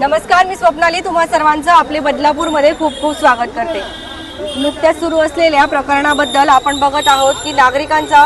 नमस्कार मी स्वप्नाली. तुम्हा सर्वांचं आपले बदलापूरमध्ये खूप खूप स्वागत करते. नुकत्याच सुरू असलेल्या प्रकरणाबद्दल आपण बघत आहोत की नागरिकांचा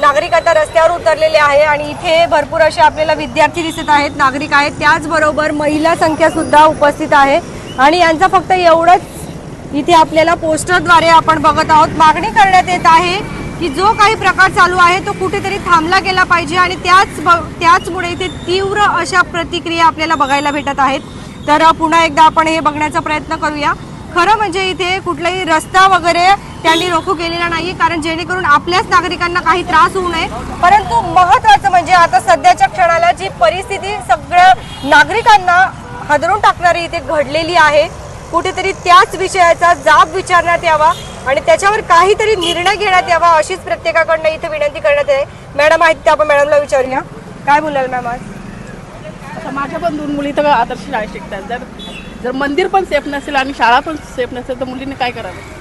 नागरिक आता रस्त्यावर उतरलेले आहे आणि इथे भरपूर असे आपल्याला विद्यार्थी दिसत आहेत नागरिक आहेत. त्याचबरोबर महिला संख्या सुद्धा उपस्थित आहे. आणि यांचं फक्त एवढंच इथे आपल्याला पोस्टरद्वारे आपण बघत आहोत. मागणी करण्यात येत आहे की जो काही प्रकार चालू आहे तो कुठेतरी थांबला गेला पाहिजे आणि त्याच ब- त्याचमुळे इथे तीव्र अशा प्रतिक्रिया आपल्याला बघायला भेटत आहेत. तर पुन्हा एकदा आपण हे बघण्याचा प्रयत्न करूया. खरं म्हणजे इथे कुठलाही रस्ता वगैरे त्यांनी रोखू केलेला नाही कारण जेणेकरून आपल्याच नागरिकांना काही त्रास होऊ नये. परंतु महत्वाचं म्हणजे आता सध्याच्या क्षणाला जी परिस्थिती सगळ्या नागरिकांना हादरून टाकणारी इथे घडलेली आहे कुठेतरी त्याच विषयाचा जाब विचारण्यात यावा आणि त्याच्यावर काहीतरी निर्णय घेण्यात यावा अशीच प्रत्येकाकडनं इथे विनंती करण्यात आहे मॅडम आहेत आपण मॅडमला विचारूया. काय बोलाल मॅम आज? माझ्या पण दोन मुली तर आदर्श शाळेत शिकतात. जर जर मंदिर पण सेफ नसेल आणि शाळा पण सेफ नसेल तर मुलींनी काय करावं?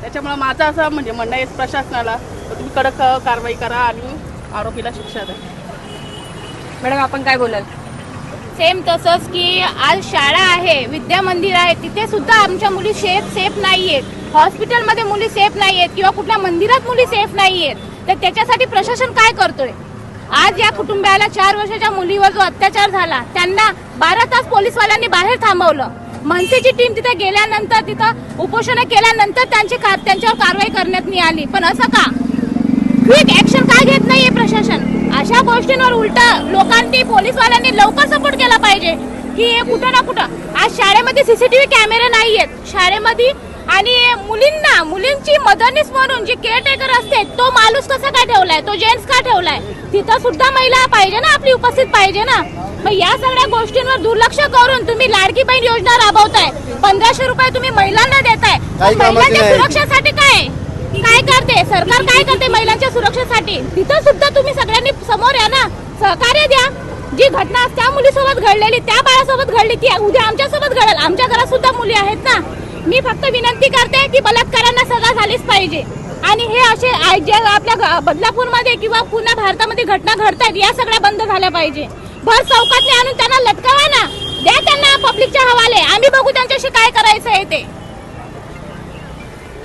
त्याच्यामुळे माझं असं म्हणजे म्हणणं आहे प्रशासनाला तुम्ही कडक कारवाई करा आणि आरोपीला शिक्षा द्या. मॅडम आपण काय बोलाल? सेम तसंच की आज शाळा आहे विद्या मंदिर आहे तिथे सुद्धा आमच्या मुली सेफ सेफ आहेत हॉस्पिटलमध्ये मुली सेफ नाही आहेत किंवा कुठल्या मंदिरात मुली सेफ नाही आहेत तर त्याच्यासाठी प्रशासन काय करतोय? आज या कुटुंबाला चार वर्षाच्या मुलीवर जो अत्याचार झाला त्यांना बारा तास पोलीसवाल्यांनी बाहेर थांबवलं. मनसेची टीम तिथे गेल्यानंतर तिथं उपोषण केल्यानंतर त्यांची त्यांच्यावर कारवाई करण्यात आली. पण असं का? क्विक ऍक्शन काय घेत नाहीये प्रशासन? अशा गोष्टींवर उलट लोकांनी पोलीसवाल्यांनी लवकर सपोर्ट केला पाहिजे. की हे कुठं ना कुठं. आज शाळेमध्ये सीसीटीव्ही कॅमेरे नाहीयेत. शाळेमध्ये आणि मुलींना मुलींची मदरनीस म्हणून जी केअरटेकर असते तो माणूस कसा काय ठेवलाय? तो जेंट्स का ठेवलाय? तिथं सुद्धा महिला पाहिजे ना आपली उपस्थित पाहिजे ना? मग या सगळ्या गोष्टींवर दुर्लक्ष करून तुम्ही लाडकी बहीण योजना राबवताय. पंधराशे रुपये तुम्ही महिलांना देताय. महिलांच्या नाही. सुरक्षेसाठी काय? काय करते? सरकार काय करते महिलांच्या सुरक्षेसाठी? तिथं सुद्धा तुम्ही सगळ्यांनी समोर या ना. सहकार्य द्या. जी घटना त्या मुलीसोबत घडलेली त्या बाळासोबत घडली ती उद्या आमच्यासोबत घडेल. आमच्या घरात सुद्धा मुली आहेत ना. मी फक्त विनंती करते की बलात्कारांना सजा झालीच पाहिजे. आणि हे असे जे आपल्या बदलापूरमध्ये किंवा पुन्हा भारतामध्ये घटना घडतात या सगळ्या बंद झाल्या पाहिजे. भर चौकातले आणून त्यांना लटकावा ना. द्या त्यांना पब्लिकच्या हवाले. आम्ही बघू त्यांच्याशी काय करायचं आहे ते.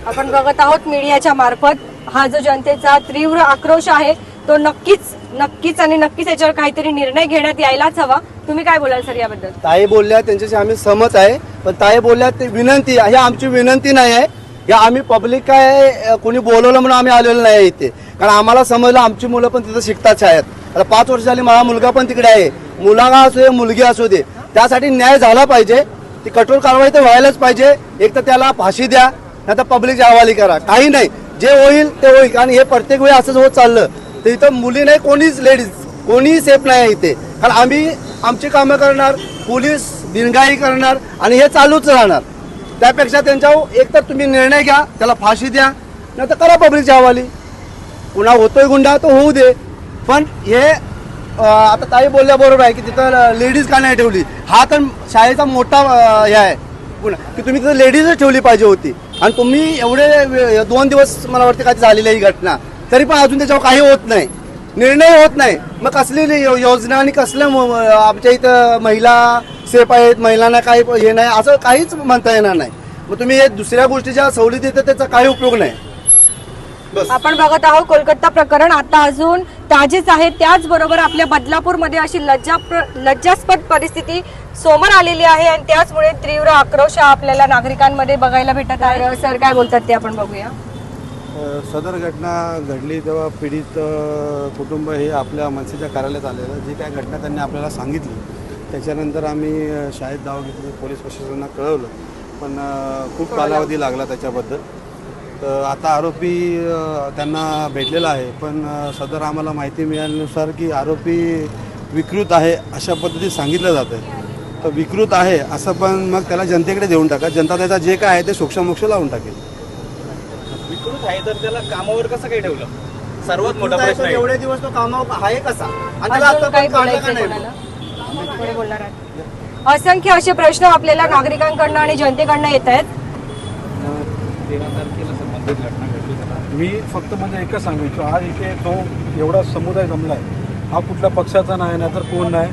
आपण बघत आहोत मीडियाच्या मार्फत. हा जो जनतेचा तीव्र आक्रोश आहे तो नक्कीच नक्कीच आणि नक्कीच याच्यावर काहीतरी निर्णय घेण्यात यायलाच हवा. तुम्ही काय बोलाल सर याबद्दल? ताई बोलल्या त्यांच्याशी आम्ही सहमत आहे. पण ताई बोलल्या ते विनंती ह्या आमची विनंती नाही आहे. या आम्ही पब्लिक काय कोणी बोलवलं म्हणून आम्ही आलेलो नाही आहे इथे. कारण आम्हाला समजलं आमची मुलं पण तिथं शिकतात शाळेत आता पाच वर्ष झाली माझा मुलगा पण तिकडे आहे. मुलागा असू दे मुलगी असू दे. त्यासाठी न्याय झाला पाहिजे. ती कठोर कारवाई तर व्हायलाच पाहिजे. एक तर त्याला फाशी द्या. नाही तर पब्लिकच्या हवाली करा. काही नाही. जे होईल ते होईल. आणि हे प्रत्येक वेळी असंच होत चाललं. तर इथं मुली नाही कोणीच लेडीज कोणीही सेफ नाही आहे इथे. कारण आम्ही आमची कामं करणार पोलीस बिनगाई करणार आणि हे चालूच राहणार. त्यापेक्षा त्यांच्यावर एक तर तुम्ही निर्णय घ्या त्याला फाशी द्या नाही तर करा पब्लिकच्या हवाली कुणा होतोय गुंडा तो होऊ दे. पण हे आता ताई बोलल्या बरोबर आहे की तिथं लेडीज का नाही ठेवली? हा तर शाळेचा मोठा हे आहे. पुन्हा की तुम्ही तिथं लेडीजच ठेवली पाहिजे होती. आणि तुम्ही एवढे दोन दिवस मला वाटतं काय झालेली ही घटना. तरी पण अजून त्याच्यावर काही होत नाही. निर्णय होत नाही. मग कसली योजना आणि कसल्या म- आमच्या इथं महिला सेफ आहेत महिलांना काही हे नाही असं काहीच म्हणता येणार नाही. मग तुम्ही हे दुसऱ्या गोष्टीच्या सवलती देता त्याचा काही उपयोग नाही. बस. आपण बघत आहोत कोलकाता प्रकरण आता अजून ताजेच आहे. त्याचबरोबर आपल्या बदलापूरमध्ये अशी लज्जा लज्जास्पद परिस्थिती समोर आलेली आहे आणि त्याचमुळे तीव्र आक्रोश आपल्याला नागरिकांमध्ये बघायला भेटत आहे. सर काय बोलतात ते आपण बघूया. सदर घटना घडली तेव्हा पीडित कुटुंब हे आपल्या मनसेच्या कार्यालयात आलेलं जी काय घटना त्यांनी आपल्याला सांगितली त्याच्यानंतर आम्ही शाळेत धाव घेतली पोलीस प्रशासनाला कळवलं. पण खूप कालावधी लागला त्याच्याबद्दल. तर आता आरोपी त्यांना भेटलेला आहे पण सदर आम्हाला माहिती मिळाल्यानुसार की आरोपी विकृत आहे अशा पद्धतीत सांगितलं जातं आहे. तर विकृत आहे असं पण मग त्याला जनतेकडे देऊन टाका. जनता त्याचा जे काय आहे ते सोक्षमोक्ष लावून टाकेल. विकृत आहे तर त्याला कामावर कसं काय ठेवलं? सर्वात मोठा प्रश्न आहे. एवढे दिवस तो कामावर आहे कसा? आणि त्याला अजून काही आतापर्यंत काढला का बोलायचं नाही? कोणाला? कोणी बोलणार आहे? असंख्य असे प्रश्न आपल्याला नागरिकांकडनं आणि जनतेकडनं येत आहेत. तेरा तारखेला घटना घडली. मी फक्त म्हणजे एकच सांगू इच्छितो हा इथे तो एवढा समुदाय जमला आहे हा कुठल्या पक्षाचा नाही नाही तर कोण नाही.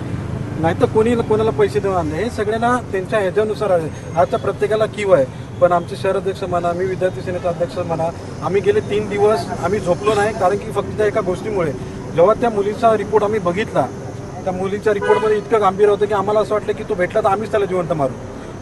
नाही तर कोणी कोणाला पैसे देणार नाही. हे सगळ्यांना त्यांच्या ह्याच्यानुसार आहे. आता प्रत्येकाला किव आहे. पण आमचे शहर अध्यक्ष म्हणा मी विद्यार्थी सेनेचा अध्यक्ष म्हणा आम्ही गेले तीन दिवस आम्ही झोपलो नाही कारण की फक्त त्या एका गोष्टीमुळे. जेव्हा त्या मुलीचा रिपोर्ट आम्ही बघितला त्या मुलीच्या रिपोर्टमध्ये इतकं गांभीर होतं की आम्हाला असं वाटलं की तो भेटला तर आम्हीच त्याला जिवंत मारू.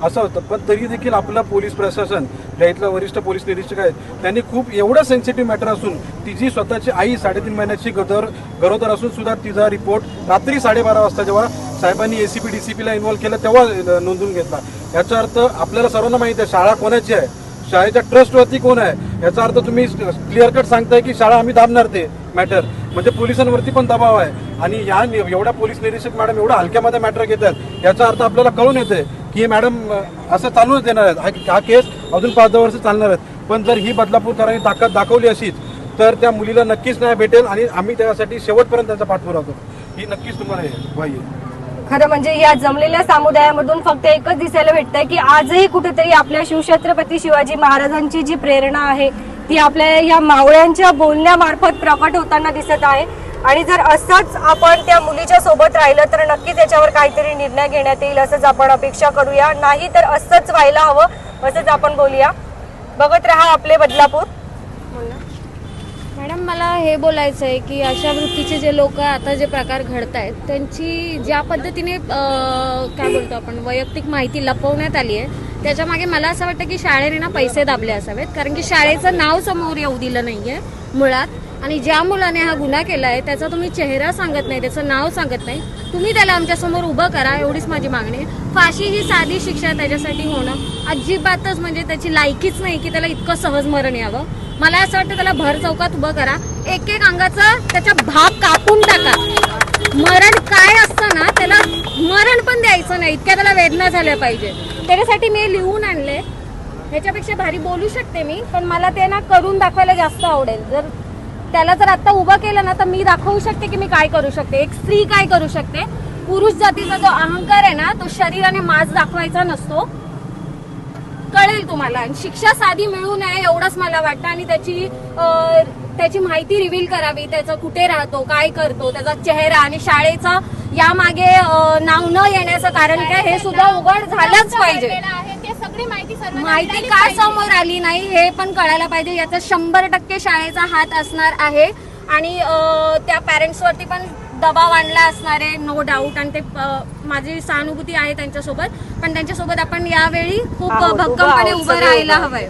असं होतं. पण तरी देखील आपलं पोलीस प्रशासन ज्या इथलं वरिष्ठ पोलीस निरीक्षक आहेत त्यांनी खूप एवढं सेन्सिटिव्ह मॅटर असून तिची स्वतःची आई साडेतीन महिन्याची गदर गरोदर असून सुद्धा तिचा रिपोर्ट रात्री साडेबारा वाजता जेव्हा साहेबांनी एसीपी डीसीपीला इन्व्हॉल्व्ह केलं तेव्हा नोंदून घेतला. याचा अर्थ आपल्याला सर्वांना माहिती आहे शाळा कोणाची आहे? शाळेच्या ट्रस्टवरती कोण आहे? याचा अर्थ तुम्ही क्लिअर कट सांगताय की शाळा आम्ही दाबणार ते मॅटर म्हणजे पोलिसांवरती पण दबाव आहे. आणि या एवढ्या पोलीस निरीक्षक मॅडम एवढ्या हलक्यामध्ये मॅटर घेतात याचा अर्थ आपल्याला कळून येते की मॅडम असं चालूनच देणार आहेत. हा- केस अजून पाच दहा वर्ष चालणार आहेत. पण जर ही बदलापूरकरांनी ताकद दाखवली अशीच तर त्या मुलीला नक्कीच न्याय भेटेल आणि आम्ही त्यासाठी शेवटपर्यंत त्यांचा पाठपुरावा करू ही नक्कीच तुम्हाला हे खरं म्हणजे या जमलेल्या समुदायामधून फक्त एकच दिसायला भेटतंय की आजही कुठेतरी आपल्या शिवछत्रपती शिवाजी महाराजांची जी प्रेरणा आहे ती आपल्या या मावळ्यांच्या बोलण्यामार्फत प्रकट होताना दिसत आहे. आणि जर असंच आपण त्या मुलीच्या सोबत राहिलं तर नक्कीच याच्यावर काहीतरी निर्णय घेण्यात येईल असंच आपण अपेक्षा करूया. नाही तर असंच व्हायला हवं असंच आपण बोलूया. बघत राहा आपले बदलापूर. मॅडम मला हे बोलायचं आहे की अशा वृत्तीचे जे लोक आता जे प्रकार घडत आहेत त्यांची ज्या पद्धतीने काय बोलतो आपण वैयक्तिक माहिती लपवण्यात आली आहे त्याच्यामागे मला असं वाटतं की शाळेने ना पैसे दाबले असावेत कारण की शाळेचं नाव समोर येऊ दिलं नाही आहे मुळात. आणि ज्या मुलाने हा गुन्हा केला आहे त्याचा तुम्ही चेहरा सांगत नाही त्याचं नाव सांगत नाही. तुम्ही त्याला आमच्यासमोर उभं करा एवढीच माझी मागणी आहे. फाशी ही साधी शिक्षा त्याच्यासाठी होणं अजिबातच म्हणजे त्याची लायकीच नाही की त्याला इतकं सहज मरण यावं. मला असं वाटतं त्याला भर चौकात उभं करा. एक एक अंगाचा त्याचा भाग कापून टाका. मरण काय असतं ना त्याला मरण पण द्यायचं नाही. इतक्या त्याला वेदना झाल्या पाहिजे त्याच्यासाठी मी लिहून आणले ह्याच्यापेक्षा भारी बोलू शकते मी पण मला ते ना करून दाखवायला जास्त आवडेल. जर त्याला जर आता उभं केलं ना तर मी दाखवू शकते की मी काय करू शकते. एक स्त्री काय करू शकते? पुरुष जातीचा जो अहंकार आहे ना तो शरीराने माज दाखवायचा नसतो. कळेल तुम्हाला. शिक्षा साधी मिळू नये एवढंच मला वाटतं. आणि त्याची त्याची माहिती रिव्हील करावी. त्याचं कुठे राहतो काय करतो त्याचा चेहरा आणि शाळेचा यामागे नाव न येण्याचं कारण काय हे सुद्धा उघड झालंच पाहिजे. माहिती सर्व माहिती का समोर आली नाही हे पण कळायला पाहिजे. याचा शंभर टक्के शाळेचा हात असणार आहे. आणि अं, त्या पॅरेंट्स वरती पण दबाव आणला असणार आहे नो डाऊट आणि ते अं, माझी सहानुभूती आहे त्यांच्यासोबत. पण त्यांच्यासोबत आपण यावेळी खूप आहोत, उभं भक्कमपणे आहोत, उभं सगळे. राहायला उभं. हवंय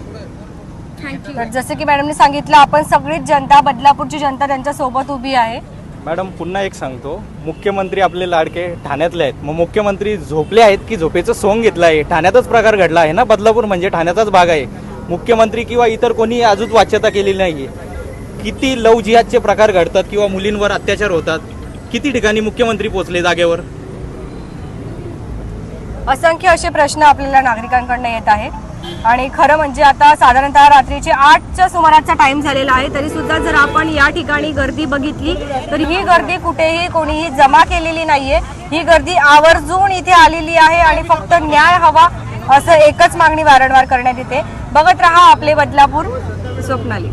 थँक्यू तर जसं की मॅडमने सांगितलं आपण सगळीच जनता बदलापूरची जनता त्यांच्यासोबत उभी आहे. मॅडम पुन्हा एक सांगतो. मुख्यमंत्री आपले लाडके ठाण्यातले आहेत. मग मुख्यमंत्री झोपले आहेत की झोपेचं सोंग घेतलं आहे ठाण्यातच प्रकार घडला आहे ना? बदलापूर म्हणजे ठाण्याचाच भाग आहे. मुख्यमंत्री किंवा इतर कोणी अजून वाच्यता केलेली नाही किती लव जिहादचे प्रकार घडतात किंवा मुलींवर अत्याचार होतात? किती ठिकाणी मुख्यमंत्री पोहोचले जागेवर? असंख्य असे प्रश्न आपल्याला नागरिकांकडनं येत आहेत. आणि खरं म्हणजे आता साधारणतः रात्रीचे आठच्या सुमाराचा टाइम झालेला आहे तरी सुद्धा जर आपण या ठिकाणी गर्दी बघितली तर ही गर्दी कुठेही कोणीही जमा केलेली नाहीये. ही गर्दी आवर्जून इथे आलेली आहे आणि फक्त न्याय हवा असं एकच मागणी वारंवार करण्यात येते. बघत रहा आपले बदलापूर स्वप्नाली.